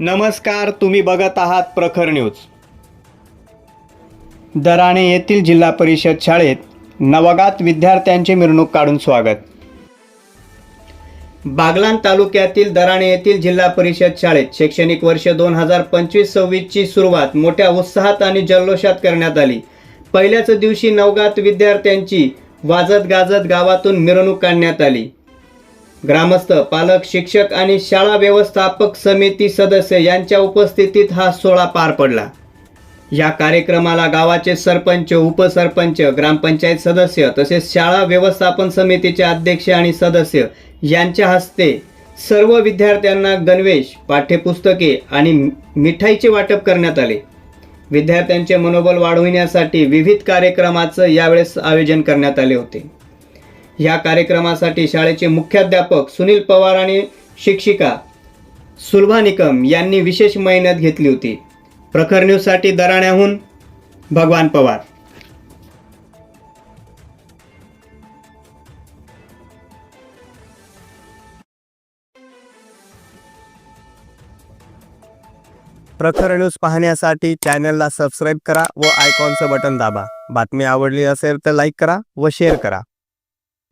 नमस्कार तुम्ही बघत आहात प्रखर न्यूज. दराणे येथील जिल्हा परिषद शाळेत नवगात विद्यार्थ्यांची मिरवणूक काढून स्वागत. बागलान तालुक्यातील दराणे येथील जिल्हा परिषद शाळेत शैक्षणिक वर्ष दोन हजार पंचवीस सव्वीसची सुरुवात मोठ्या उत्साहात आणि जल्लोषात करण्यात आली. पहिल्याच दिवशी नवगात विद्यार्थ्यांची वाजत गाजत गावातून मिरवणूक काढण्यात आली. ग्रामस्थ पालक शिक्षक आणि शाळा व्यवस्थापक समिती सदस्य यांच्या उपस्थितीत हा सोहळा पार पडला. या कार्यक्रमाला गावाचे सरपंच उपसरपंच ग्रामपंचायत सदस्य तसेच शाळा व्यवस्थापन समितीचे अध्यक्ष आणि सदस्य यांच्या हस्ते सर्व विद्यार्थ्यांना गणवेश पाठ्यपुस्तके आणि मिठाईचे वाटप करण्यात आले. विद्यार्थ्यांचे मनोबल वाढविण्यासाठी विविध कार्यक्रमाचं यावेळेस आयोजन करण्यात आले होते. या कार्यक्रमासाठी शाळेचे मुख्याध्यापक सुनील पवार आणि शिक्षिका सुलभा निकम यांनी विशेष मेहनत घेतली होती. प्रखर न्यूजसाठी दराण्याहून भगवान पवार. प्रखर न्यूज पाहण्यासाठी चॅनलला सबस्क्राईब करा व आयकॉनचं बटन दाबा. बातमी आवडली असेल तर लाईक करा व शेअर करा.